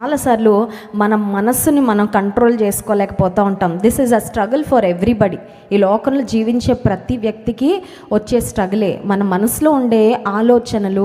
చాలాసార్లు మన మనస్సుని మనం కంట్రోల్ చేసుకోలేకపోతూ ఉంటాం. This is a struggle for everybody ఈ లోకంలో జీవించే ప్రతి వ్యక్తికి వచ్చే స్ట్రగులే మన మనసులో ఉండే ఆలోచనలు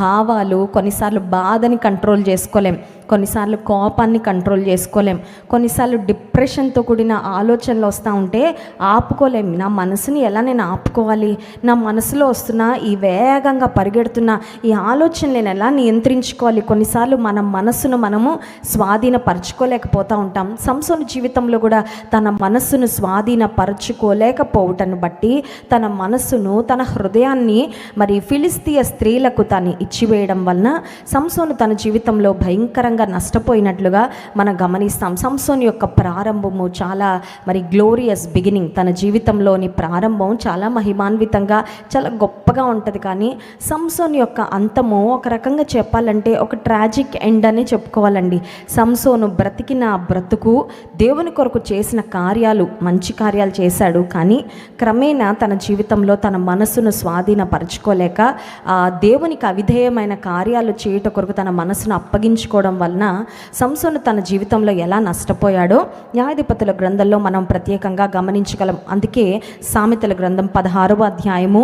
భావాలు కొన్నిసార్లు బాధని కంట్రోల్ చేసుకోలేం. కొన్నిసార్లు కోపాన్ని కంట్రోల్ చేసుకోలేం. కొన్నిసార్లు డిప్రెషన్తో కూడిన ఆలోచనలు వస్తూ ఉంటే ఆపుకోలేం. నా మనసుని ఎలా నేను ఆపుకోవాలి? నా మనసులో వస్తున్న ఈ వేగంగా పరిగెడుతున్న ఈ ఆలోచన నేను ఎలా నియంత్రించుకోవాలి? కొన్నిసార్లు మన మనస్సును మనము స్వాధీనపరచుకోలేకపోతూ ఉంటాం. సంసోను జీవితంలో కూడా తన మనస్సును స్వాధీనపరచుకోలేకపోవటను బట్టి తన మనస్సును తన హృదయాన్ని మరి ఫిలిస్తీయ స్త్రీలకు తను ఇచ్చివేయడం వలన సంసోను తన జీవితంలో భయంకరంగా నష్టపోయినట్లుగా మనం గమనిస్తాం. సంసోన్ యొక్క ప్రారంభము చాలా మరి గ్లోరియస్ బిగినింగ్. తన జీవితంలోని ప్రారంభం చాలా మహిమాన్వితంగా చాలా గొప్పగా ఉంటుంది. కానీ సంసోన్ యొక్క అంతము ఒక రకంగా చెప్పాలంటే ఒక ట్రాజిక్ ఎండ్ అని చెప్పుకోవాలండి. సంసోను బ్రతికిన బ్రతుకు దేవుని కొరకు చేసిన కార్యాలు మంచి కార్యాలు చేశాడు. కానీ క్రమేణా తన జీవితంలో తన మనసును స్వాధీనపరచుకోలేక ఆ దేవునికి అవిధేయమైన కార్యాలు చేయుట కొరకు తన మనసును అప్పగించుకోవడం వలన సంసోను తన జీవితంలో ఎలా నష్టపోయాడో న్యాయాధిపతుల గ్రంథంలో మనం ప్రత్యేకంగా గమనించగలం. అందుకే సామెతల గ్రంథం పదహారవ అధ్యాయము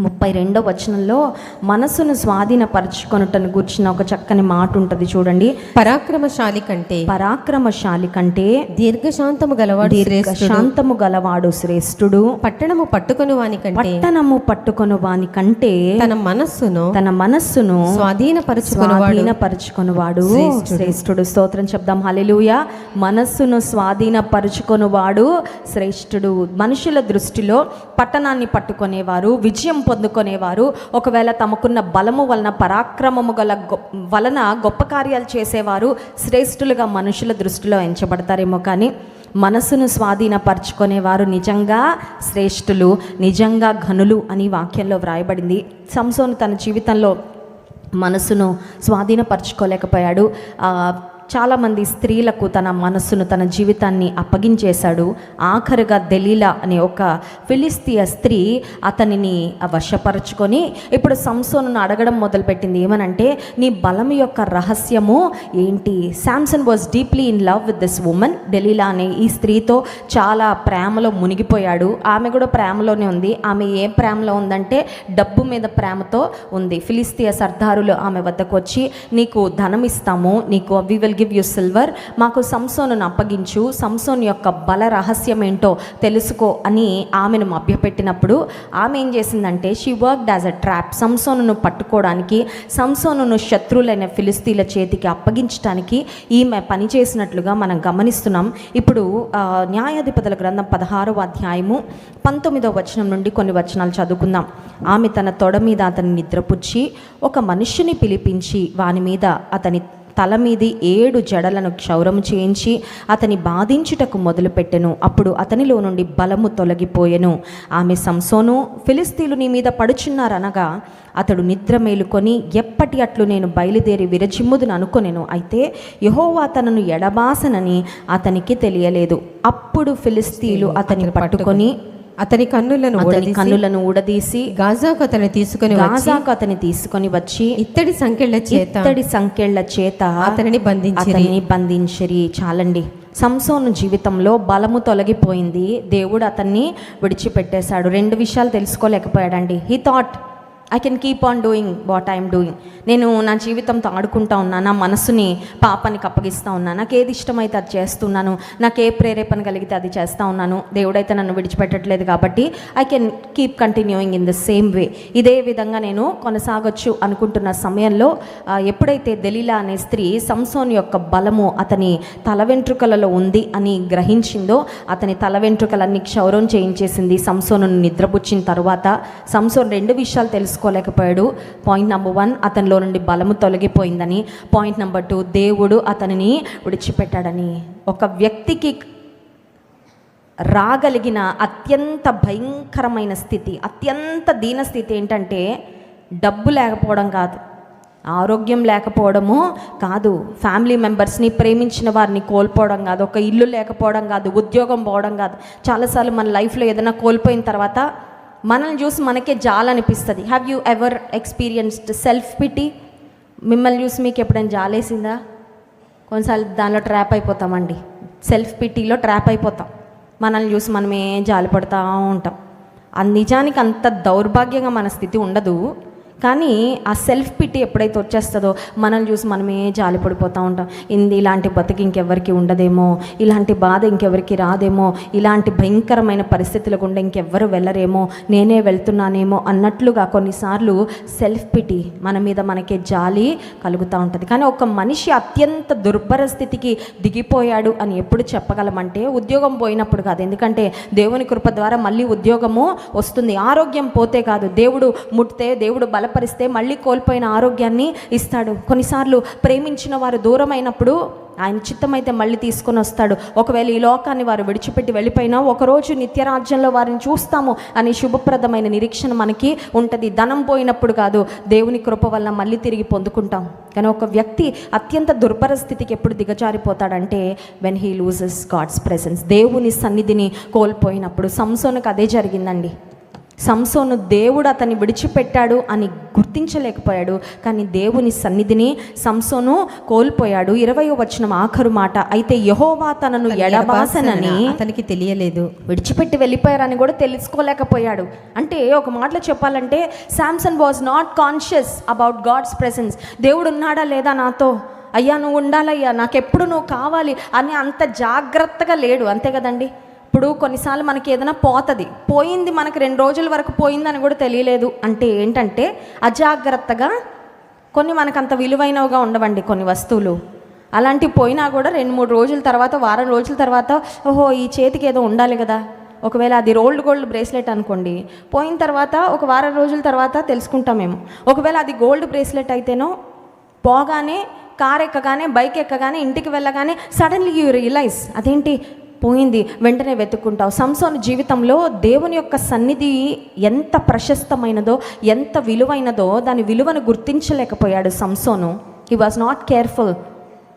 ముప్పై రెండో వచనంలో మనసును స్వాధీనపరచుకొనుటను కూర్చున్న ఒక చక్కని మాట ఉంటుంది చూడండి. పరాక్రమశాలి కంటే పరాక్రమశాలి కంటే దీర్ఘశాంతము గలవాడు. శాంతము గలవాడు శ్రేష్ఠుడు. పట్టణము పట్టుకొని వాని కంటే పట్టణము పట్టుకొను వాని కంటే తన మనస్సును తన మనస్సును స్వాధీనపరచుకున్నవాడు స్వాధీనపరచుకొనువాడు శ్రేష్ఠుడు. శ్రేష్ఠుడు. స్తోత్రం చెప్దాం. హల్లెలూయ. మనస్సును స్వాధీనపరచుకొనువాడు శ్రేష్ఠుడు. మనుషుల దృష్టిలో పట్టణాన్ని పట్టుకునేవారు విజయం పొందుకునేవారు. ఒకవేళ తమకున్న బలము వలన పరాక్రమము గల గొ- వలన గొప్ప కార్యాలు చేసేవారు శ్రేష్ఠులుగా మనుషుల దృష్టిలో ఎంచబడతారేమో కానీ మనసును స్వాధీనపరచుకునేవారు నిజంగా శ్రేష్ఠులు నిజంగా ఘనులు అని వాక్యంలో వ్రాయబడింది. సంసోను తన జీవితంలో మనసును స్వాధీనపరచుకోలేకపోయాడు. చాలామంది స్త్రీలకు తన మనస్సును తన జీవితాన్ని అప్పగించేశాడు. ఆఖరుగా దెలీలా అనే ఒక ఫిలిస్తీయ స్త్రీ అతనిని వశపరచుకొని ఇప్పుడు సంసోను అడగడం మొదలుపెట్టింది. ఏమనంటే నీ బలం యొక్క రహస్యము ఏంటి? Samson was deeply in love with this woman Delilah అనే ఈ స్త్రీతో చాలా ప్రేమలో మునిగిపోయాడు. ఆమె కూడా ప్రేమలోనే ఉంది. ఆమె ఏ ప్రేమలో ఉందంటే డబ్బు మీద ప్రేమతో ఉంది. ఫిలిస్తీయ సర్దారులు ఆమె వద్దకు వచ్చి నీకు ధనం ఇస్తాము నీకు we will give you silver మాకు సంసోను అప్పగించు. సంసోన్ యొక్క బల రహస్యం ఏంటో తెలుసుకో అని ఆమెను మభ్యపెట్టినప్పుడు ఆమె ఏం చేసిందంటే she worked as a trap Samson పట్టుకోవడానికి సంసోను శత్రువులైన ఫిలిస్తీన్ల చేతికి అప్పగించడానికి ఈమె పనిచేసినట్లుగా మనం గమనిస్తున్నాం. ఇప్పుడు న్యాయాధిపతుల గ్రంథం పదహారవ అధ్యాయము పంతొమ్మిదవ వచనం నుండి కొన్ని వచనాలు చదువుకుందాం. ఆమె తన తొడ మీద అతన్ని నిద్రపుచ్చి ఒక మనుష్యుని పిలిపించి వాని మీద అతని తల మీది ఏడు జడలను క్షౌరము చేయించి అతని బాధించుటకు మొదలుపెట్టెను. అప్పుడు అతనిలో నుండి బలము తొలగిపోయెను. ఆమె సంసోను ఫిలిస్తీన్లు నీ మీద పడుచున్నారనగా అతడు నిద్ర మేలుకొని ఎప్పటి అట్లు నేను బయలుదేరి విరచిమ్ముదును అనుకొనెను. అయితే యహోవా తనను ఎడబాసనని అతనికి తెలియలేదు. అప్పుడు ఫిలిస్తీన్లు అతని పట్టుకొని అతని కన్నులను అతని కన్నులను ఊడదీసి గాజాకు అతని తీసుకుని గాజాకు అతని తీసుకొని వచ్చి ఇత్తడి సంఖ్యల చేత ఇత్తడి సంఖ్యల చేత అతనిని బంధించి అతనిని బంధించిరి. చాలండి. సంసోను జీవితంలో బలము తొలగిపోయింది. దేవుడు అతన్ని విడిచిపెట్టేశాడు. రెండు విషయాలు తెలుసుకోలేకపోయాడండి. He thought I can keep on doing what I'm doing నేను నా జీవితంతో ఆడుకుంటా ఉన్నా నా మనసుని పాపానికి అప్పగిస్తూ ఉన్నా నాకు ఏది ఇష్టమైతే అది చేస్తున్నాను నాకు ఏ ప్రేరేపణ కలిగితే అది చేస్తూ ఉన్నాను దేవుడైతే నన్ను విడిచిపెట్టట్లేదు కాబట్టి I can keep continuing in the same way ఇదే విధంగా నేను కొనసాగొచ్చు అనుకుంటున్న సమయంలో ఎప్పుడైతే దెలీలా అనే స్త్రీ సంసోన్ యొక్క బలము అతని తల వెంట్రుకలలో ఉంది అని గ్రహించిందో అతని తల వెంట్రుకలన్నీ క్షౌరం చేయించేసింది సంసోను నిద్రపుచ్చిన తర్వాత. సంసోన్ రెండు విషయాలు తెలుసుకోలేకపోయాడు. పాయింట్ నెంబర్ వన్ అతనిలో నుండి బలము తొలగిపోయిందని. పాయింట్ నెంబర్ టూ దేవుడు అతనిని విడిచిపెట్టాడని. ఒక వ్యక్తికి రాగలిగిన అత్యంత భయంకరమైన స్థితి అత్యంత దీన స్థితి ఏంటంటే డబ్బు లేకపోవడం కాదు. ఆరోగ్యం లేకపోవడము కాదు. ఫ్యామిలీ మెంబర్స్ని ప్రేమించిన వారిని కోల్పోవడం కాదు. ఒక ఇల్లు లేకపోవడం కాదు. ఉద్యోగం పోవడం కాదు. చాలాసార్లు మన లైఫ్లో ఏదైనా కోల్పోయిన తర్వాత మనల్ని చూసి మనకే జాలనిపిస్తుంది have you ever experienced self pity మిమ్మల్ని చూసి మీకు ఎప్పుడైనా జాలేసిందా? కొన్నిసార్లు దానిలో ట్రాప్ అయిపోతామండి. సెల్ఫ్ పిటీలో ట్రాప్ అయిపోతాం. మనల్ని చూసి మనమే జాలిపడతా ఉంటాం. నిజానికి అంత దౌర్భాగ్యంగా మన స్థితి ఉండదు. కానీ ఆ సెల్ఫ్ పిటి ఎప్పుడైతే వచ్చేస్తుందో మనల్ని చూసి మనమే జాలి పడిపోతూ ఉంటాం. ఇంది ఇలాంటి బతికి ఇంకెవరికి ఉండదేమో ఇలాంటి బాధ ఇంకెవరికి రాదేమో ఇలాంటి భయంకరమైన పరిస్థితులు గుండా ఇంకెవ్వరు వెళ్ళరేమో నేనే వెళ్తున్నానేమో అన్నట్లుగా కొన్నిసార్లు సెల్ఫ్ పిటి మన మీద మనకే జాలి కలుగుతూ ఉంటుంది. కానీ ఒక మనిషి అత్యంత దుర్భర స్థితికి దిగిపోయాడు అని ఎప్పుడు చెప్పగలమంటే ఉద్యోగం పోయినప్పుడు కాదు. ఎందుకంటే దేవుని కృప ద్వారా మళ్ళీ ఉద్యోగము వస్తుంది. ఆరోగ్యం పోతే కాదు. దేవుడు ముట్టితే దేవుడు బలపరిస్తే మళ్ళీ కోల్పోయిన ఆరోగ్యాన్ని ఇస్తాడు. కొన్నిసార్లు ప్రేమించిన వారు దూరం అయినప్పుడు ఆయన చిత్తమైతే మళ్ళీ తీసుకొని వస్తాడు. ఒకవేళ ఈ లోకాన్ని వారు విడిచిపెట్టి వెళ్ళిపోయినా ఒకరోజు నిత్యరాజ్యంలో వారిని చూస్తాము అనే శుభప్రదమైన నిరీక్షణ మనకి ఉంటుంది. ధనం పోయినప్పుడు కాదు దేవుని కృప వల్ల మళ్ళీ తిరిగి పొందుకుంటాం. కానీ ఒక వ్యక్తి అత్యంత దుర్భర స్థితికి ఎప్పుడు దిగజారిపోతాడంటే when he loses God's presence దేవుని సన్నిధిని కోల్పోయినప్పుడు. సంసోనకు అదే జరిగిందండి. సంసోను దేవుడు అతన్ని విడిచిపెట్టాడు అని గుర్తించలేకపోయాడు కానీ దేవుని సన్నిధిని సంసోను కోల్పోయాడు. ఇరవై వచనం ఆఖరు మాట అయితే యహోవా తనను ఎడబాసనని అతనికి తెలియలేదు. విడిచిపెట్టి వెళ్ళిపోయారని కూడా తెలుసుకోలేకపోయాడు. అంటే ఒక మాటలో చెప్పాలంటే Samson was not conscious about God's presence. దేవుడు ఉన్నాడా లేదా నాతో? అయ్యా నువ్వు ఉండాలయ్యా నాకెప్పుడు నువ్వు కావాలి? అని అంత జాగ్రత్తగా లేడు. అంతే కదండి? ఇప్పుడు కొన్నిసార్లు మనకి ఏదైనా పోతుంది. పోయింది మనకి రెండు రోజుల వరకు పోయిందని కూడా తెలియలేదు. అంటే ఏంటంటే అజాగ్రత్తగా కొన్ని మనకు అంత విలువైనవిగా ఉండవండి కొన్ని వస్తువులు. అలాంటి పోయినా కూడా రెండు మూడు రోజుల తర్వాత వారం రోజుల తర్వాత ఓహో ఈ చేతికి ఏదో ఉండాలి కదా. ఒకవేళ అది రోల్డ్ గోల్డ్ బ్రేస్లెట్ అనుకోండి. పోయిన తర్వాత ఒక వారం రోజుల తర్వాత తెలుసుకుంటాం మేము. ఒకవేళ అది గోల్డ్ బ్రేస్లెట్ అయితేనో పోగానే కార్ ఎక్కగానే బైక్ ఎక్కగానే ఇంటికి వెళ్ళగానే సడన్లీ యూ రియలైజ్ అదేంటి? పోయింది వెంటనే వెతుక్కుంటావు. సంసోను జీవితంలో దేవుని యొక్క సన్నిధి ఎంత ప్రశస్తమైనదో ఎంత విలువైనదో దాని విలువను గుర్తించలేకపోయాడు Samson. He was not careful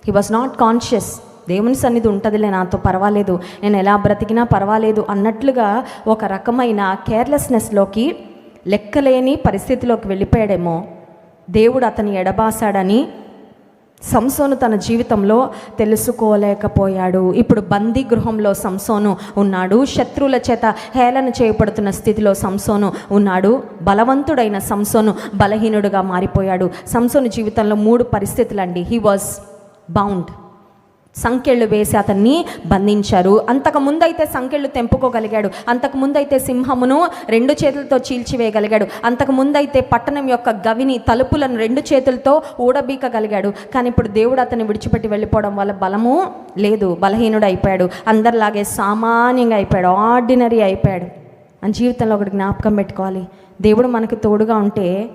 he was not conscious దేవుని సన్నిధి ఉంటుందిలే నాతో పర్వాలేదు. నేను ఎలా బ్రతికినా పర్వాలేదు అన్నట్లుగా ఒక రకమైన కేర్లెస్నెస్లోకి లెక్కలేని పరిస్థితిలోకి వెళ్ళిపోయాడేమో. దేవుడు అతని ఎడబాసాడని సంసోను తన జీవితంలో తెలుసుకోలేకపోయాడు. ఇప్పుడు బందీ గృహంలో సంసోను ఉన్నాడు. శత్రువుల చేత హేళన చేయబడుతున్న స్థితిలో సంసోను ఉన్నాడు. బలవంతుడైన సంసోను బలహీనుడుగా మారిపోయాడు. సంసోను జీవితంలో మూడు పరిస్థితులండి. హీ వాజ్ బౌండ్ సంకెళ్ళు వేసి అతన్ని బంధించారు. అంతకు ముందైతే సంకెళ్ళు తెంపుకోగలిగాడు. అంతకు ముందైతే సింహమును రెండు చేతులతో చీల్చివేయగలిగాడు. అంతకు ముందైతే పట్టణం యొక్క గవిని తలుపులను రెండు చేతులతో ఊడబీకగలిగాడు. కానీ ఇప్పుడు దేవుడు అతన్ని విడిచిపెట్టి వెళ్ళిపోవడం వల్ల బలము లేదు. బలహీనుడు అయిపోయాడు. అందరిలాగే సామాన్యంగా అయిపోయాడు. ఆర్డినరీ అయిపోయాడు. అని జీవితంలో ఒకటి జ్ఞాపకం పెట్టుకోవాలి. దేవుడు మనకు తోడుగా ఉంటే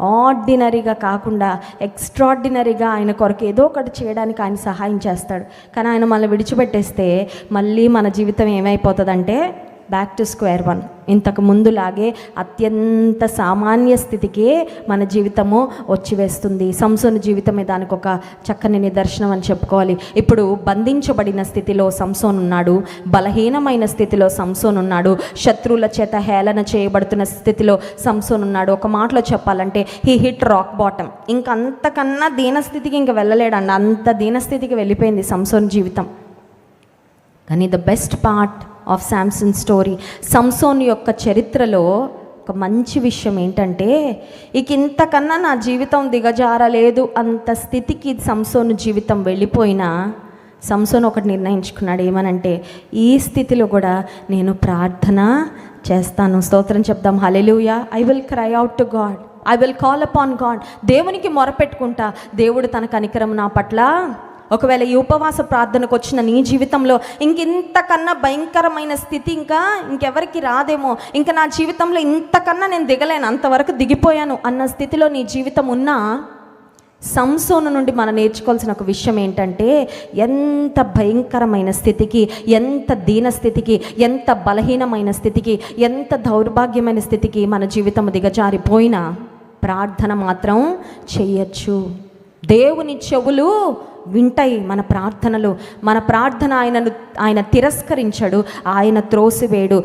ఆర్డినరీగా కాకుండా ఎక్స్ట్రాడినరీగా ఆయన కొరకు ఏదో ఒకటి చేయడానికి ఆయన సహాయం చేస్తాడు. కానీ ఆయన మనల్ని విడిచిపెట్టేస్తే మళ్ళీ మన జీవితం ఏమైపోతుందంటే బ్యాక్ టు స్క్వేర్ వన్ ఇంతకు ముందులాగే అత్యంత సామాన్య స్థితికే మన జీవితము వచ్చివేస్తుంది సంసోను జీవితమే దానికి ఒక చక్కని నిదర్శనం అని చెప్పుకోవాలి. ఇప్పుడు బంధించబడిన స్థితిలో సంసోన్ ఉన్నాడు బలహీనమైన స్థితిలో సంసోన్ ఉన్నాడు శత్రువుల చేత హేళన చేయబడుతున్న స్థితిలో సంసోన్ ఉన్నాడు ఒక మాటలో చెప్పాలంటే హీ హిట్ రాక్ బాటమ్ ఇంకంతకన్నా దీనస్థితికి ఇంక వెళ్ళలేడండి అంత దీనస్థితికి వెళ్ళిపోయింది సంసోన్ జీవితం. కానీ the best part of Samson story Samson యొక్క చరిత్రలో ఒక మంచి విషయం ఏంటంటే ఇక ఇంతకన్నా నా జీవితం దిగజారలేదు. అంత స్థితికి సంసోను జీవితం వెళ్ళిపోయినా సంసోన్ ఒకటి నిర్ణయించుకున్నాడు. ఏమనంటే ఈ స్థితిలో కూడా నేను ప్రార్థన చేస్తాను. స్తోత్రం చెప్దాం. Hallelujah I will cry out to God I will call upon God దేవునికి మొరపెట్టుకుంటా. దేవుడు తన కనికరం నా పట్ల ఒకవేళ ఈ ఉపవాస ప్రార్థనకు వచ్చిన నీ జీవితంలో ఇంకింతకన్నా భయంకరమైన స్థితి ఇంకా ఇంకెవరికి రాదేమో ఇంకా నా జీవితంలో ఇంతకన్నా నేను దిగలేను అంతవరకు దిగిపోయాను అన్న స్థితిలో నీ జీవితం ఉన్నా సంసోను నుండి మనం నేర్చుకోవాల్సిన ఒక విషయం ఏంటంటే ఎంత భయంకరమైన స్థితికి ఎంత దీన స్థితికి ఎంత బలహీనమైన స్థితికి ఎంత దౌర్భాగ్యమైన స్థితికి మన జీవితం దిగజారిపోయినా ప్రార్థన మాత్రం చేయొచ్చు దేవుని చెవులు వింటాయి మన ప్రార్థనలు. మన ప్రార్థన ఆయనను ఆయన తిరస్కరించడు ఆయన త్రోసివేడు.